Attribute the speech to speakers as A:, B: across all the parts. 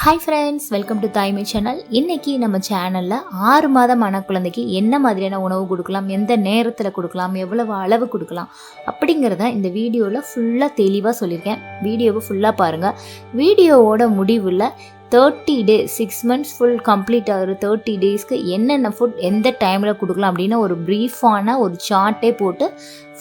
A: Hi friends welcome to தாய்மை channel இன்னைக்கு நம்ம சேனலில் ஆறு மாதம் ஆன குழந்தைக்கு என்ன மாதிரியான உணவு கொடுக்கலாம் எந்த நேரத்தில் கொடுக்கலாம் எவ்வளவு அளவு கொடுக்கலாம் அப்படிங்கிறத இந்த வீடியோவில் ஃபுல்லாக தெளிவாக சொல்லியிருக்கேன் வீடியோவை ஃபுல்லாக பாருங்கள் வீடியோவோட முடிவில் thirty day six months full complete ஆகிற தேர்ட்டி டேஸ்க்கு என்னென்ன ஃபுட் எந்த டைமில் கொடுக்கலாம் அப்படின்னு ஒரு ப்ரீஃபான ஒரு சார்ட்டே போட்டு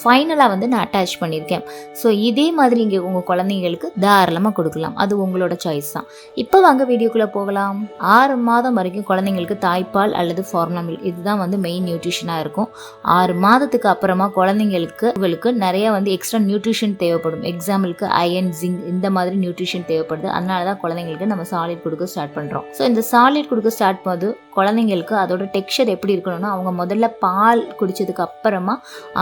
A: ஃபைனலாக வந்து நான் அட்டாச் பண்ணியிருக்கேன். ஸோ இதே மாதிரி இங்கே உங்கள் குழந்தைங்களுக்கு தாராளமாக கொடுக்கலாம். அது உங்களோட சாய்ஸ் தான். இப்போ வாங்க வீடியோக்குள்ளே போகலாம். ஆறு மாதம் வரைக்கும் குழந்தைங்களுக்கு தாய்ப்பால் அல்லது ஃபார்முலா மில்க் இதுதான் வந்து மெயின் நியூட்ரிஷனாக இருக்கும். ஆறு மாதத்துக்கு அப்புறமா குழந்தைங்களுக்கு உங்களுக்கு நிறைய வந்து எக்ஸ்ட்ரா நியூட்ரிஷன் தேவைப்படும். எக்ஸாம்பிளுக்கு அயன் ஜிங்க் இந்த மாதிரி நியூட்ரிஷன் தேவைப்படுது. அதனால தான் குழந்தைங்களுக்கு நம்ம சாலிட் கொடுக்க ஸ்டார்ட் பண்ணுறோம் ஸோ இந்த சாலிட் கொடுக்க ஸ்டார்ட் போது குழந்தைங்களுக்கு அதோட டெக்ஸ்சர் எப்படி இருக்கணும்னா அவங்க முதல்ல பால் குடித்ததுக்கு அப்புறமா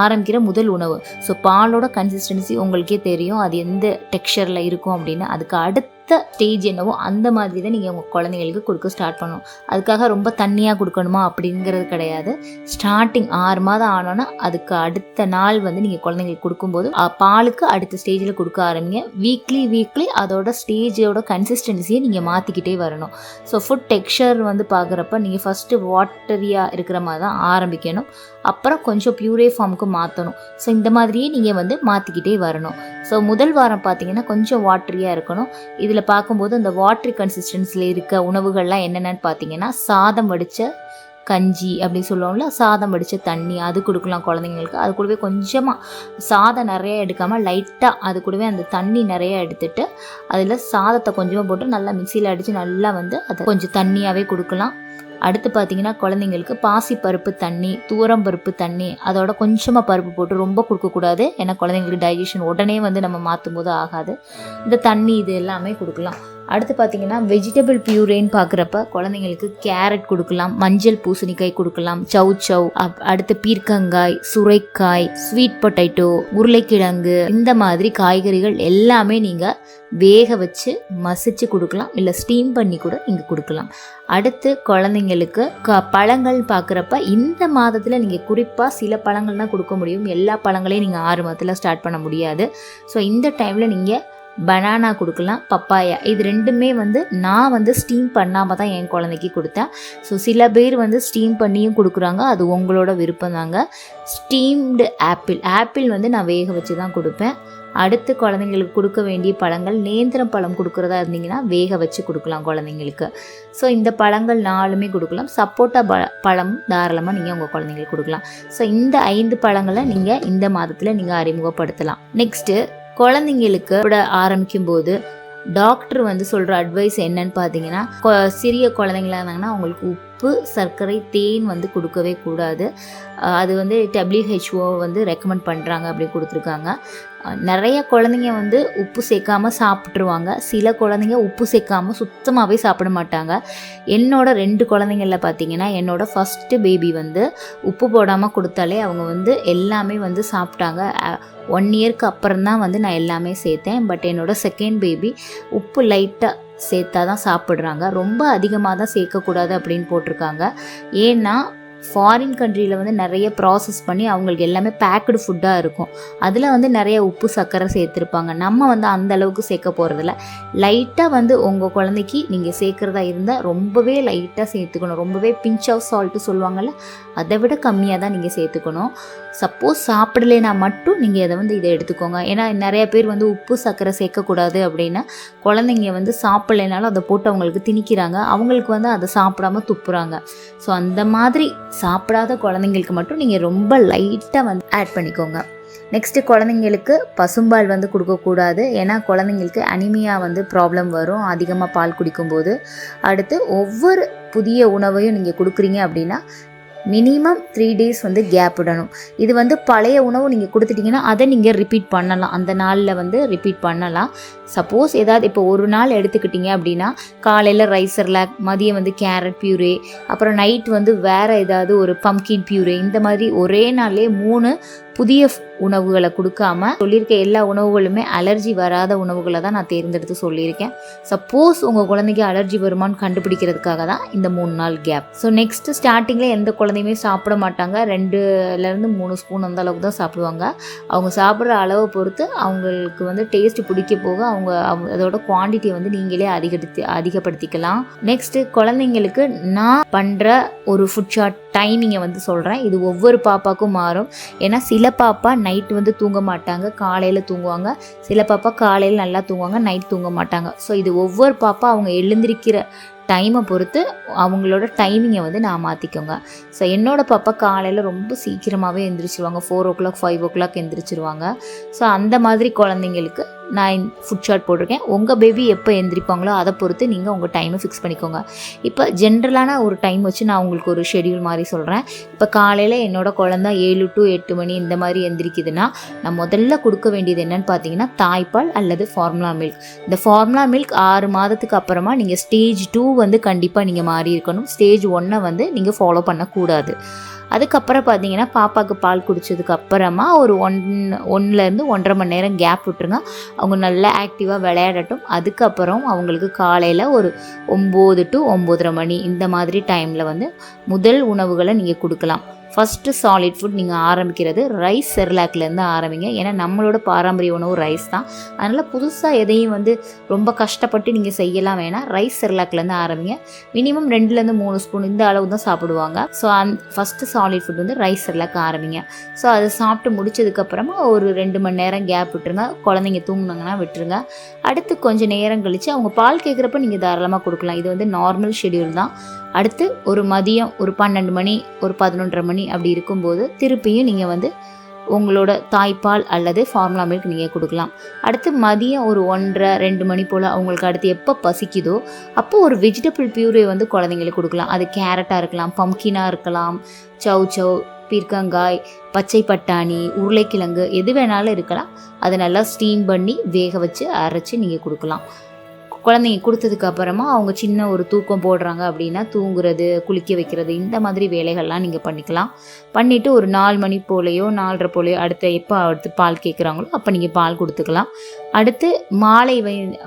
A: ஆரம்பிக்கிற முதல் உணவு. ஸோ பாலோட கன்சிஸ்டன்சி உங்களுக்கே தெரியும். அது எந்த டெக்ஸ்சரில் இருக்கும் அப்படின்னு. அதுக்கு அடுத்த அடுத்த ஸ்டேஜ் என்னவோ அந்த மாதிரி தான் நீங்கள் உங்கள் குழந்தைங்களுக்கு கொடுக்க ஸ்டார்ட் பண்ணணும். அதுக்காக ரொம்ப தண்ணியாக கொடுக்கணுமா அப்படிங்கிறது கிடையாது. ஸ்டார்டிங் ஆறு மாதம் ஆனோன்னா அதுக்கு அடுத்த நாள் வந்து நீங்கள் குழந்தைங்களுக்கு கொடுக்கும்போது பாலுக்கு அடுத்த ஸ்டேஜில் கொடுக்க ஆரம்பிங்க. வீக்லி வீக்லி அதோட ஸ்டேஜோட கன்சிஸ்டன்சியை நீங்கள் மாற்றிக்கிட்டே வரணும். ஸோ ஃபுட் டெக்ஸ்சர் வந்து பார்க்குறப்ப நீங்கள் ஃபஸ்ட்டு வாட்டரியாக இருக்கிற மாதிரி தான் ஆரம்பிக்கணும். அப்புறம் கொஞ்சம் பியூரே ஃபார்முக்கு மாற்றணும் ஸோ இந்த மாதிரியே நீங்கள் வந்து மாற்றிக்கிட்டே வரணும். ஸோ முதல் வாரம் பார்த்தீங்கன்னா கொஞ்சம் வாட்டரியாக இருக்கணும். இதில் பார்க்கும்போது அந்த வாட்ரி கன்சிஸ்டன்சியில் இருக்க உணவுகள்லாம் என்னென்னு பார்த்தீங்கன்னா சாதம் வடித்த கஞ்சி அப்படி சொல்லுவோம்ல சாதம் வடித்த தண்ணி அது கொடுக்கலாம் குழந்தைங்களுக்கு. அது கூடவே கொஞ்சமாக சாதம் நிறைய எடுக்காமல் லைட்டாக அது கூடவே அந்த தண்ணி நிறைய எடுத்துட்டு அதில் சாதத்தை கொஞ்சமாக போட்டு நல்லா மிக்சியில் அடித்து நல்லா வந்து அதை கொஞ்சம் தண்ணியாகவே கொடுக்கலாம். அடுத்து பார்த்தீங்கன்னா குழந்தைங்களுக்கு பாசி பருப்பு தண்ணி தூரம் பருப்பு தண்ணி அதோட கொஞ்சமாக பருப்பு போட்டு ரொம்ப கொடுக்கக்கூடாது ஏன்னா குழந்தைங்களுக்கு டைஜஷன் உடனே வந்து நம்ம மாற்றும் போது ஆகாது. இந்த தண்ணி இது எல்லாமே கொடுக்கலாம். அடுத்து பார்த்தீங்கன்னா வெஜிடபிள் பியூரேன்னு பார்க்குறப்ப குழந்தைங்களுக்கு கேரட் கொடுக்கலாம் மஞ்சள் பூசணிக்காய் கொடுக்கலாம் சவ் சவ் அப்- அடுத்து பீர்க்கங்காய் சுரைக்காய் ஸ்வீட் பொட்டேட்டோ உருளைக்கிழங்கு இந்த மாதிரி காய்கறிகள் எல்லாமே நீங்கள் வேக வச்சு மசிச்சு கொடுக்கலாம். இல்லை ஸ்டீம் பண்ணி கூட இங்கே கொடுக்கலாம். அடுத்து குழந்தைங்களுக்கு க பழங்கள் பார்க்குறப்ப இந்த மாதத்தில் நீங்கள் குறிப்பாக சில பழங்கள் தான் கொடுக்க முடியும். எல்லா பழங்களையும் நீங்கள் ஆறு மாதத்தில் ஸ்டார்ட் பண்ண முடியாது. ஸோ இந்த டைமில் நீங்கள் பனானா கொடுக்கலாம் பப்பாயா. இது ரெண்டுமே வந்து நான் வந்து ஸ்டீம் பண்ணாமல் தான் என் குழந்தைக்கு கொடுத்தேன். ஸோ சில பேர் வந்து ஸ்டீம் பண்ணியும் கொடுக்குறாங்க. அது உங்களோட விருப்பம் தாங்க. ஸ்டீம்டு ஆப்பிள் ஆப்பிள் வந்து நான் வேக வச்சு தான் கொடுப்பேன். அடுத்து குழந்தைங்களுக்கு கொடுக்க வேண்டிய பழங்கள் நேந்திரம் பழம் கொடுக்குறதா இருந்தீங்கன்னா வேக வச்சு கொடுக்கலாம் குழந்தைங்களுக்கு. ஸோ இந்த பழங்கள் நாலுமே கொடுக்கலாம். சப்போட்டா ப பழம் தாராளமாக நீங்கள் உங்கள் குழந்தைங்களுக்கு கொடுக்கலாம். ஸோ இந்த ஐந்து பழங்களை நீங்கள் இந்த மாதத்தில் நீங்கள் அறிமுகப்படுத்தலாம். நெக்ஸ்ட்டு குழந்தைங்களுக்கு விட ஆரம்பிக்கும் போது டாக்டர் வந்து சொல்கிற அட்வைஸ் என்னன்னு பார்த்தீங்கன்னா சிறிய குழந்தைங்களா இருந்தாங்கன்னா அவங்களுக்கு உப்பு சர்க்கரை தேன் வந்து கொடுக்கவே கூடாது. அது வந்து டபிள்யூஹெச்ஓ வந்து ரெக்கமெண்ட் பண்ணுறாங்க அப்படி கொடுத்துருக்காங்க. நிறைய குழந்தைங்க வந்து உப்பு சேர்க்காமல் சாப்பிட்ருவாங்க சில குழந்தைங்க உப்பு சேர்க்காம சுத்தமாகவே சாப்பிட மாட்டாங்க. என்னோட ரெண்டு குழந்தைங்களில் பார்த்தீங்கன்னா என்னோட ஃபஸ்ட்டு பேபி வந்து உப்பு போடாமல் கொடுத்தாலே அவங்க வந்து எல்லாமே வந்து சாப்பிட்டாங்க. ஒன் இயர்க்கு அப்புறம் தான் வந்து நான் எல்லாமே சேர்த்தேன். பட் என்னோட செகண்ட் பேபி உப்பு லைட்டாக சேர்த்தா தான் சாப்பிட்றாங்க. ரொம்ப அதிகமாக தான் சேர்க்கக்கூடாது அப்படின்னு போட்டிருக்காங்க. ஏன்னா ஃபாரின் கண்ட்ரியில் வந்து நிறைய ப்ராசஸ் பண்ணி அவங்களுக்கு எல்லாமே பேக்கடு ஃபுட்டாக இருக்கும். அதில் வந்து நிறைய உப்பு சர்க்கரை சேர்த்துருப்பாங்க. நம்ம வந்து அந்த அளவுக்கு சேர்க்க போகிறதில்ல லைட்டாக வந்து உங்கள் குழந்தைக்கு நீங்கள் சேர்க்குறதா இருந்தால் ரொம்பவே லைட்டாக சேர்த்துக்கணும். ரொம்பவே பிஞ்ச் ஆஃப் சால்ட்டு சொல்லுவாங்கள்ல அதை விட கம்மியாக தான் நீங்கள் சேர்த்துக்கணும். சப்போஸ் சாப்பிடலைனா மட்டும் நீங்கள் இதை வந்து இதை எடுத்துக்கோங்க. ஏன்னா நிறைய பேர் வந்து உப்பு சர்க்கரை சேர்க்கக்கூடாது அப்படின்னா குழந்தைங்க வந்து சாப்பிட்லைனாலும் அதை போட்டு அவங்களுக்கு திணிக்கிறாங்க. அவங்களுக்கு வந்து அதை சாப்பிடாம துப்புறாங்க. ஸோ அந்த மாதிரி சாப்பிடாத குழந்தைங்களுக்கு மட்டும் நீங்கள் ரொம்ப லைட்டாக வந்து ஆட் பண்ணிக்கோங்க. நெக்ஸ்ட்டு குழந்தைங்களுக்கு பசும்பால் வந்து கொடுக்கக்கூடாது. ஏன்னா குழந்தைங்களுக்கு அனிமியா வந்து ப்ராப்ளம் வரும். அதிகமாக பால் குடிக்கும்போது. அடுத்து ஒவ்வொரு புதிய உணவையும் நீங்கள் கொடுக்குறீங்க அப்படின்னா மினிமம் த்ரீ டேஸ் வந்து கேப் விடணும். இது வந்து பழைய உணவு நீங்கள் கொடுத்துட்டிங்கன்னா அதை நீங்கள் ரிப்பீட் பண்ணலாம். அந்த நாளில் வந்து ரிப்பீட் பண்ணலாம். சப்போஸ் ஏதாவது இப்போ ஒரு நாள் எடுத்துக்கிட்டிங்க அப்படின்னா காலையில் ரைஸ் ரிலாக் மதியம் வந்து கேரட் பியூரே அப்புறம் நைட் வந்து வேறு ஏதாவது ஒரு பம்கின் பியூரே இந்த மாதிரி ஒரே நாள்லேயே மூணு புதிய உணவுகளை கொடுக்காம சொல்லியிருக்க எல்லா உணவுகளுமே அலர்ஜி வராத உணவுகளை தான் நான் தேர்ந்தெடுத்து சொல்லியிருக்கேன். சப்போஸ் உங்கள் குழந்தைக்கு அலர்ஜி வருமான்னு கண்டுபிடிக்கிறதுக்காக தான் இந்த மூணு நாள் கேப் ஸோ நெக்ஸ்ட் ஸ்டார்டிங்கில் எந்த குழந்தையுமே சாப்பிட மாட்டாங்க. ரெண்டுலேருந்து மூணு ஸ்பூன் அந்த அளவுக்கு தான் சாப்பிடுவாங்க. அவங்க சாப்பிட்ற அளவை பொறுத்து அவங்களுக்கு வந்து டேஸ்ட் பிடிக்க போக அவங்க அவங்க- அதோட குவாண்டிட்டியை வந்து நீங்களே அதிகரித்து அதிகப்படுத்திக்கலாம். நெக்ஸ்ட்டு குழந்தைங்களுக்கு நான் பண்ணுற ஒரு ஃபுட் ஷாட் டைமிங்கை வந்து சொல்கிறேன் இது ஒவ்வொரு பாப்பாக்கும் மாறும். ஏன்னா சில பாப்பா நைட் வந்து தூங்க மாட்டாங்க. காலையில் தூங்குவாங்க. சில பாப்பா காலையில் நல்லா தூங்குவாங்க. நைட் தூங்க மாட்டாங்க. ஸோ இது ஒவ்வொரு பாப்பா அவங்க எழுந்திருக்கிற டைமை பொறுத்து அவங்களோட டைமிங்கை வந்து நான் மாற்றிக்கோங்க ஸோ என்னோடய பாப்பா காலையில் ரொம்ப சீக்கிரமாகவே எந்திரிச்சிருவாங்க. Four o'clock five o'clock எந்திரிச்சிருவாங்க. ஸோ அந்த மாதிரி குழந்தைங்களுக்கு நான் ஃபுட் ஷாட் போட்டிருக்கேன். உங்கள் பேபி எப்போ எந்திரிப்பாங்களோ அதை பொறுத்து நீங்கள் உங்கள் டைமை ஃபிக்ஸ் பண்ணிக்கோங்க. இப்போ ஜென்ரலான ஒரு டைம் வச்சு நான் உங்களுக்கு ஒரு ஷெடியூல் மாதிரி சொல்கிறேன் இப்போ காலையில் என்னோட குழந்த ஏழு டு எட்டு மணி இந்த மாதிரி எந்திரிக்குதுன்னா நான் முதல்ல கொடுக்க வேண்டியது என்னன்னு பார்த்தீங்கன்னா தாய்ப்பால் அல்லது ஃபார்முலா மில்க் இந்த ஃபார்முலா மில்க் ஆறு மாதத்துக்கு அப்புறமா நீங்கள் ஸ்டேஜ் டூ வந்து கண்டிப்பாக நீங்கள் மாறி இருக்கணும். ஸ்டேஜ் ஒன்னை வந்து நீங்கள் ஃபாலோ பண்ணக்கூடாது. அதுக்கப்புறம் பார்த்தீங்கன்னா பாப்பாவுக்கு பால் குடித்ததுக்கு அப்புறமா ஒரு ஒன் ஒன்றுலேருந்து ஒன்றரை மணி நேரம் கேப் விட்டுருங்க. அவங்க நல்லா ஆக்டிவாக விளையாடட்டும். அதுக்கப்புறம் அவங்களுக்கு காலையில் ஒரு ஒம்பது டு ஒம்போதரை மணி இந்த மாதிரி டைமில் வந்து முதல் உணவுகளை நீங்கள் கொடுக்கலாம். ஃபஸ்ட்டு சாலிட் ஃபுட் நீங்கள் ஆரம்பிக்கிறது ரைஸ் செர்லாக்லேருந்து ஆரம்பிங்க. ஏன்னா நம்மளோட பாரம்பரிய உணவு ரைஸ் தான். அதனால் புதுசாக எதையும் வந்து ரொம்ப கஷ்டப்பட்டு நீங்கள் செய்யலாம் வேணாம். ரைஸ் செர்லாக்லேருந்து ஆரம்பிங்க. மினிமம் ரெண்டுலேருந்து மூணு ஸ்பூன் இந்த அளவு தான் சாப்பிடுவாங்க. So and first solid food வந்து ரைஸ் செர்லாக் ஆரம்பிங்க. ஸோ அதை சாப்பிட்டு முடிச்சதுக்கப்புறமா ஒரு ரெண்டு மணி நேரம் கேப் விட்டுருங்க. குழந்தைங்க தூங்கினாங்கன்னா விட்டுருங்க. அடுத்து கொஞ்சம் நேரம் கழித்து அவங்க பால் கேட்குறப்ப நீங்கள் தாராளமாக கொடுக்கலாம். இது வந்து நார்மல் ஷெடியூல் தான். அடுத்து ஒரு மதியம் ஒரு பன்னெண்டு மணி ஒரு பதினொன்றரை மணி அப்படி இருக்கும்போது திருப்பியும் நீங்கள் வந்து உங்களோட தாய்ப்பால் அல்லது ஃபார்முலா மில்க் நீங்கள் கொடுக்கலாம். அடுத்து மதியம் ஒரு ஒன்றரை ரெண்டு மணி போல் அவங்களுக்கு அடுத்து எப்போ பசிக்குதோ அப்போ ஒரு வெஜிடபிள் பியூரே வந்து குழந்தைங்களுக்கு கொடுக்கலாம். அது கேரட்டாக இருக்கலாம் பம்கினாக இருக்கலாம் சவ் சவ் பீர்க்கங்காய் பச்சை பட்டாணி உருளைக்கிழங்கு எது வேணாலும் இருக்கலாம். அதை நல்லா ஸ்டீம் பண்ணி வேக வச்சு அரைச்சி நீங்கள் கொடுக்கலாம். குழந்தைங்க கொடுத்ததுக்கு அப்புறமா அவங்க சின்ன ஒரு தூக்கம் போடுறாங்க அப்படின்னா தூங்குறது குளிக்க வைக்கிறது இந்த மாதிரி வேலைகள்லாம் நீங்கள் பண்ணிக்கலாம். பண்ணிவிட்டு ஒரு நாலு மணி போலையோ நாலரை போலையோ அடுத்த எப்போ அடுத்து பால் கேட்குறாங்களோ அப்போ நீங்கள் பால் கொடுத்துக்கலாம். அடுத்து மாலை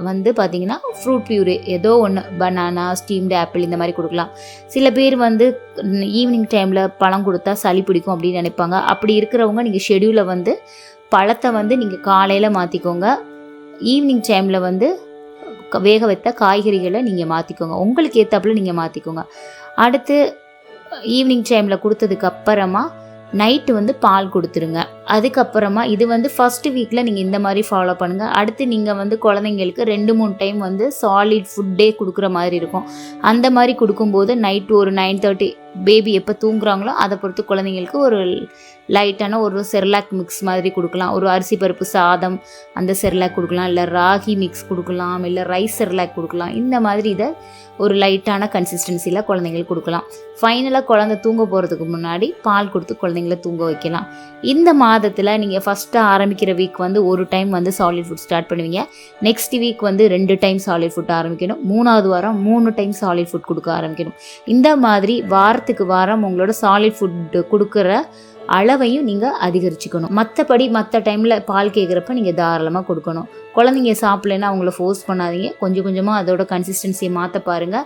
A: வந்து பார்த்தீங்கன்னா ஃப்ரூட் பியூரி ஏதோ ஒன்று பனானா ஸ்டீம்டு ஆப்பிள் இந்த மாதிரி கொடுக்கலாம். சில பேர் வந்து ஈவினிங் டைமில் பழம் கொடுத்தா சளி பிடிக்கும் அப்படின்னு நினைப்பாங்க. அப்படி இருக்கிறவங்க நீங்கள் ஷெடியூலை வந்து பழத்தை வந்து நீங்கள் காலையில் மாற்றிக்கோங்க ஈவினிங் டைமில் வந்து வேக வைத்த காய்கறிகளை நீங்கள் மாற்றிக்கோங்க உங்களுக்கு ஏற்றாப்புல நீங்கள் மாற்றிக்கோங்க அடுத்து ஈவினிங் டைமில் கொடுத்ததுக்கு அப்புறமா நைட்டு வந்து பால் கொடுத்துருங்க. அதுக்கப்புறமா இது வந்து ஃபஸ்ட்டு வீக்கில் நீங்கள் இந்த மாதிரி ஃபாலோ பண்ணுங்கள் அடுத்து நீங்கள் வந்து குழந்தைங்களுக்கு ரெண்டு மூணு டைம் வந்து சாலிட் ஃபுட்டே கொடுக்குற மாதிரி இருக்கும். அந்த மாதிரி கொடுக்கும்போது நைட்டு ஒரு நைன் தேர்ட்டி பேபி எப்போ தூங்குறாங்களோ அதை பொறுத்து குழந்தைங்களுக்கு ஒரு லைட்டான ஒரு செர்லாக் மிக்ஸ் மாதிரி கொடுக்கலாம். ஒரு அரிசி பருப்பு சாதம் அந்த செர்லாக் கொடுக்கலாம். இல்லை ராகி மிக்ஸ் கொடுக்கலாம். இல்லை ரைஸ் செர்லாக் கொடுக்கலாம். இந்த மாதிரி இதை ஒரு லைட்டான கன்சிஸ்டன்சியில் குழந்தைங்களுக்கு கொடுக்கலாம். ஃபைனலாக குழந்தை தூங்க போகிறதுக்கு முன்னாடி பால் கொடுத்து குழந்தைங்கள தூங்க வைக்கலாம். இந்த மாதத்தில் நீங்கள் ஃபஸ்ட்டு ஆரம்பிக்கிற வீக் வந்து ஒரு டைம் வந்து சாலிட் ஃபுட் ஸ்டார்ட் பண்ணுவீங்க. நெக்ஸ்ட் வீக் வந்து ரெண்டு டைம் சாலிட் ஃபுட் ஆரம்பிக்கணும். மூணாவது வாரம் மூணு டைம் சாலிட் ஃபுட் கொடுக்க ஆரம்பிக்கணும். இந்த மாதிரி வாரத்துக்கு வாரம் உங்களோட சாலிட் ஃபுட்டு கொடுக்குற அளவையும் நீங்கள் அதிகரிச்சுக்கணும். மற்றபடி மற்ற டைமில் பால் கேட்குறப்ப நீங்கள் தாராளமாக கொடுக்கணும். குழந்தைங்க சாப்பிட்லன்னா அவங்கள ஃபோர்ஸ் பண்ணாதீங்க. கொஞ்சம் கொஞ்சமாக அதோட கன்சிஸ்டன்சியை மாற்ற பாருங்கள்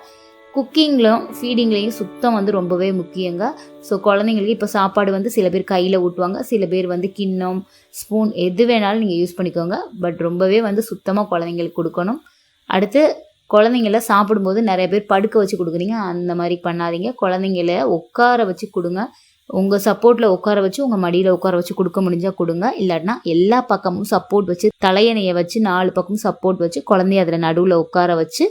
A: குக்கிங்லையும் ஃபீடிங்லேயும் சுத்தம் வந்து ரொம்பவே முக்கியங்க. ஸோ குழந்தைங்களுக்கு இப்போ சாப்பாடு வந்து சில பேர் கையில் ஊட்டுவாங்க. சில பேர் வந்து கிண்ணம் ஸ்பூன் எது வேணாலும் நீங்கள் யூஸ் பண்ணிக்கோங்க. பட் ரொம்பவே வந்து சுத்தமாக குழந்தைங்களுக்கு கொடுக்கணும். அடுத்து குழந்தைங்கள சாப்பிடும்போது நிறைய பேர் படுக்க வச்சு கொடுக்குறீங்க. அந்த மாதிரி பண்ணாதீங்க. குழந்தைங்கள உட்கார வச்சு கொடுங்க. உங்கள் சப்போர்ட்டில் உட்கார வச்சு உங்கள் மடியில் உட்கார வச்சு கொடுக்க முடிஞ்சால் கொடுங்க. இல்லாட்டினா எல்லா பக்கமும் சப்போர்ட் வச்சு தலையணையை வச்சு நாலு பக்கமும் சப்போர்ட் வச்சு குழந்தைய அதில் நடுவில் உட்கார வச்சு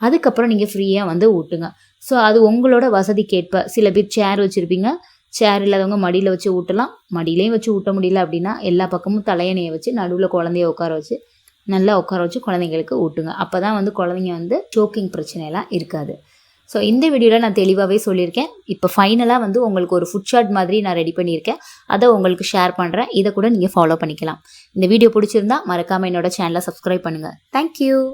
A: அதுக்கப்புறம் நீங்கள் ஃப்ரீயாக வந்து ஊட்டுங்க. ஸோ அது உங்களோட வசதிக்கேற்ப. சில பேர் சேர் வச்சுருப்பீங்க. சேர் இல்லாதவங்க மடியில் வச்சு ஊட்டலாம். மடியிலையும் வச்சு ஊட்ட முடியல அப்படின்னா எல்லா பக்கமும் தலையணையை வச்சு நடுவில் குழந்தைய உட்கார வச்சு நல்லா உட்கார வச்சு குழந்தைங்களுக்கு ஊட்டுங்க. அப்போ தான் வந்து குழந்தைங்க வந்து சோக்கிங் பிரச்சனையெல்லாம் இருக்காது. ஸோ இந்த வீடியோவில் நான் தெளிவாகவே சொல்லியிருக்கேன். இப்போ ஃபைனலாக வந்து உங்களுக்கு ஒரு ஃபுட் ஷாட் மாதிரி நான் ரெடி பண்ணியிருக்கேன். அதை உங்களுக்கு ஷேர் பண்ணுறேன் இதை கூட நீங்கள் ஃபாலோ பண்ணிக்கலாம். இந்த வீடியோ பிடிச்சிருந்தா மறக்காமல் என்னோட சேனலை சப்ஸ்கிரைப் பண்ணுங்கள் தேங்க்யூ